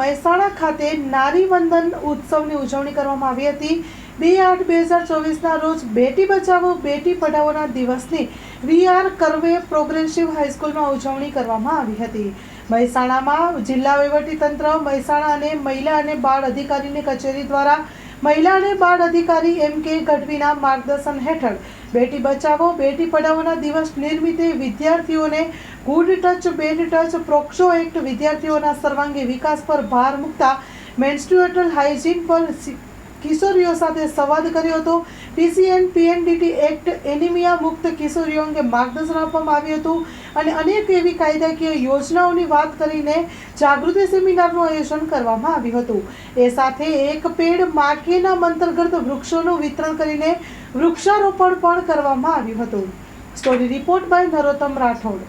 મહેસાણા ખાતે નારી વંદન ઉત્સવની ઉજવણી કરવામાં આવી હતી. બે આઠ બે હજાર ચોવીસના રોજ બેટી બચાવો, બેટી પઢાવોના દિવસની વીઆર કરવે પ્રોગ્રેસિવ હાઈસ્કૂલમાં ઉજવણી કરવામાં આવી હતી. મહેસાણામાં જિલ્લા તંત્ર, મહેસાણા અને મહિલા અને બાળ અધિકારીની કચેરી દ્વારા મહિલા અને બાળ અધિકારી એમ કે ગઢવીના માર્ગદર્શન હેઠળ બેટી બચાવો, બેટી પઢાવોના દિવસ નિર્મિતે વિદ્યાર્થીઓને good touch bad touch POCSO act વિદ્યાર્થીઓના સર્વાંગી વિકાસ પર ભાર મૂકતા મેન્સ્ટ્રુએટલ હાઇજીન પર કિશોરીઓ સાથે સંવાદ કર્યો હતો. પીસીએન પીએનડીટી એક્ટ એનિમિયા મુક્ત કિશોરીઓ અંગે માર્ગદર્શન આપવામાં આવ્યું હતું અને અનેક એવી કાયદાકીય યોજનાઓની વાત કરીને જાગૃતિ સેમિનારનું આયોજન કરવામાં આવ્યું હતું. એ સાથે એક પેડ માકેના અંતર્ગત વૃક્ષોનું વિતરણ કરીને વૃક્ષારોપણ પણ કરવામાં આવ્યું હતું. Story report by Narottam Rathod